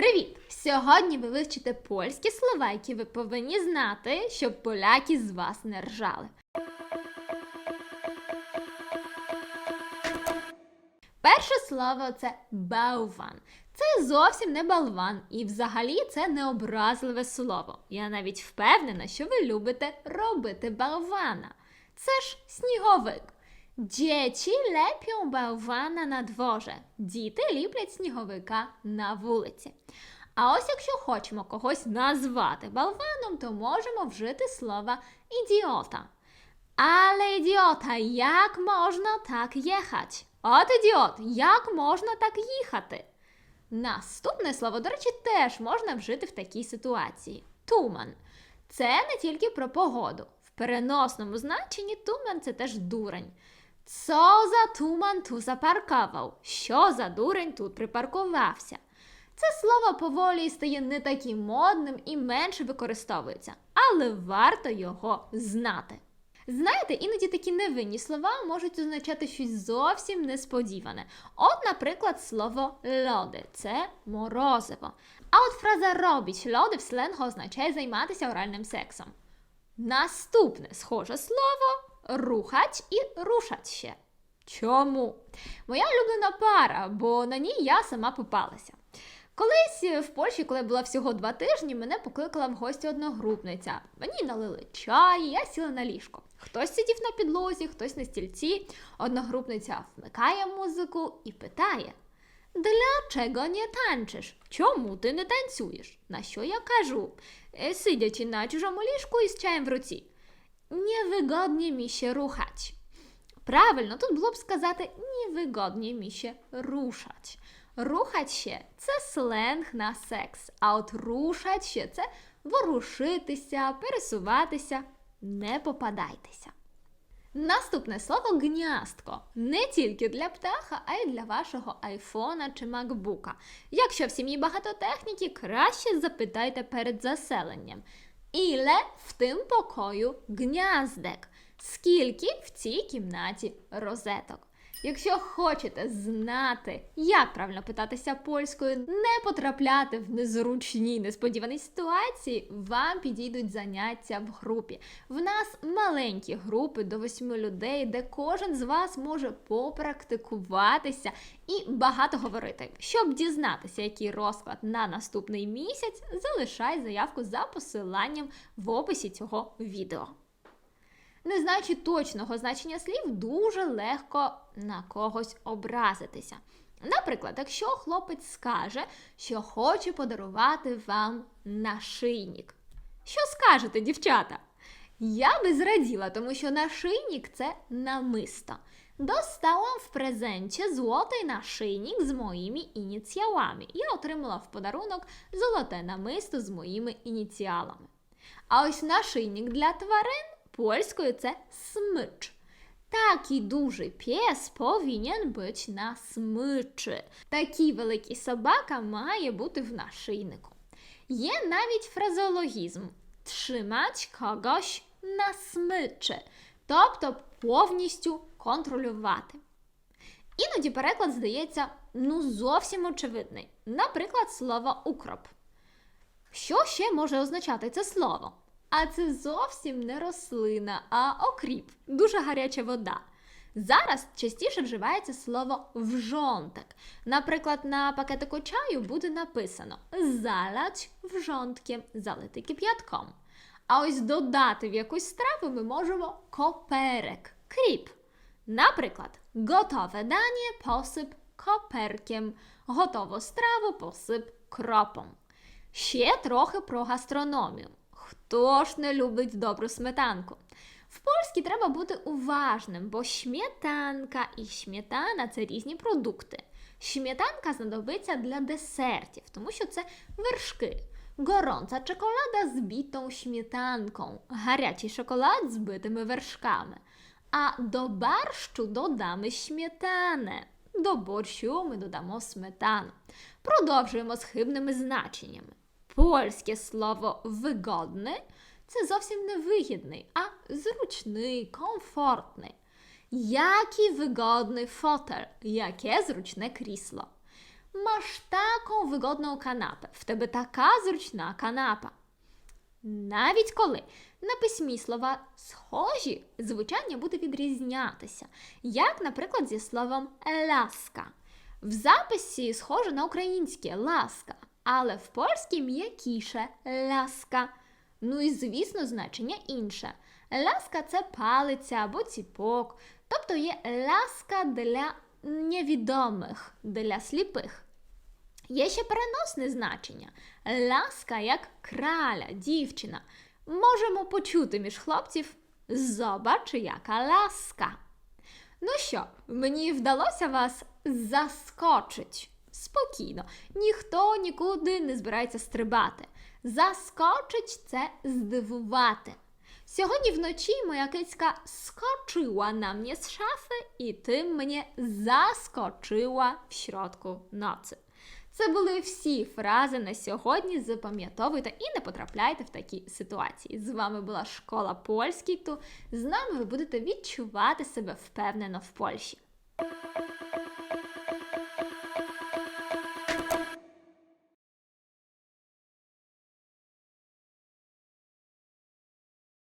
Привіт! Сьогодні ви вивчите польські слова, які ви повинні знати, щоб поляки з вас не ржали. Перше слово це бауван. Це зовсім не балван, і взагалі це не образливе слово. Я навіть впевнена, що ви любите робити балвана. Це ж сніговик. Dzieci lepią bałwana na dworze. Діти ліплять сніговика на вулиці. А ось якщо хочемо когось назвати балваном, то можемо вжити слова ідіота. Але ідіота, як можна так їхати? От ідіот, як можна так їхати? Наступне слово, до речі, теж можна вжити в такій ситуації. Туман. Це не тільки про погоду. В переносному значенні туман це теж дурень. Co за туман ту запаркував? Що за дурень тут припаркувався? Це слово поволі стає не таким модним і менше використовується, але варто його знати. Знаєте, іноді такі невинні слова можуть означати щось зовсім несподіване. От, наприклад, слово лоди це морозиво. А от фраза робіть лоди в сленгу означає займатися оральним сексом. Наступне схоже слово рухать і рушать ще. Чому? Моя улюблена пара, бо на ній я сама попалася. Колись в Польщі, коли була всього два тижні, мене покликала в гості одногрупниця. Мені налили чай, я сіла на ліжко. Хтось сидів на підлозі, хтось на стільці. Одногрупниця вмикає музику і питає: Для чого не танчиш? Чому ти не танцюєш? На що я кажу, «Е, сидячи на чужому ліжку із чаєм в руці. Невигодні мі ще рухать. Правильно, тут було б сказати невигодні мі рушать. Рухать ще це сленг на секс, а от рушать ще це ворушитися, пересуватися, не попадайтеся. Наступне слово гняздко не тільки для птаха, а й для вашого айфона чи макбука. Якщо в сім'ї багато техніки, краще запитайте перед заселенням. Іле в тим покою гняздек. Скільки в цій кімнаті розеток? Якщо хочете знати, як правильно питатися польською, не потрапляти в незручні несподівані ситуації, вам підійдуть заняття в групі. В нас маленькі групи до восьми людей, де кожен з вас може попрактикуватися і багато говорити. Щоб дізнатися, який розклад на наступний місяць, залишай заявку за посиланням в описі цього відео. Не знаючи точного значення слів, дуже легко на когось образитися. Наприклад, якщо хлопець скаже, що хоче подарувати вам нашийник. Що скажете, дівчата? Я би зраділа, тому що нашийник це намисто. Dostałam w prezencie złotий нашийник з моїми ініціалами. Я отримала в подарунок золоте намисто з моїми ініціалами. А ось нашийник для тварин польською це смич. Такий дуже пес повинен бути на смичі. Такий великий собака має бути в нашийнику. Є навіть фразеологізм trzymać когось на смичі, тобто повністю контролювати. Іноді переклад здається ну зовсім очевидний. Наприклад, слово укроп. Що ще може означати це слово? А це зовсім не рослина, а окріп, дуже гаряча вода. Зараз частіше вживається слово вжонтик. Наприклад, на пакетику чаю буде написано залать вжонтки, залити кип'ятком. А ось додати в якусь страву ми можемо коперек, кріп. Наприклад, готове дання посип коперком, готову страву посип кропом. Ще трохи про гастрономію. Хто ж не любить добру сметанку? В польській треба бути уважним, бо śmietanka і śmietana – це різні продукти. Śmietanka знадобиться для десертів, тому що це вершки. Горонца чоколада з бітою śmietanką, гарячий шоколад з битими вершками. А до барщу додаме śmietanę. До борщу ми додамо сметану. Продовжуємо з хибними значеннями. Польське слово вигодний це зовсім не вигідний, а зручний, комфортний. Який вигодний фотель, яке зручне крісло. Masz taką wygodną kanapę. В тебе така зручна канапа. Навіть коли на письмі слова схожі, звучання буде відрізнятися, як, наприклад, зі словом ласка. В записі схоже на українське ласка, але в польській м'якіше ляска. Ну і, звісно, значення інше. Ляска це палиця або ціпок, тобто є ляска для невідомих, для сліпих. Є ще переносне значення. Ляска як краля, дівчина. Можемо почути між хлопців Зобач, яка ласка. Ну що, мені вдалося вас заскочить. Спокійно, ніхто нікуди не збирається стрибати. Заскочить це здивувати. Сьогодні вночі моя кицька скочила на mnie з шафи і тим мені заскочила в środku nocy. Це були всі фрази на сьогодні. Запам'ятовуйте і не потрапляйте в такі ситуації. З вами була школа польський. То з нами ви будете відчувати себе впевнено в Польщі.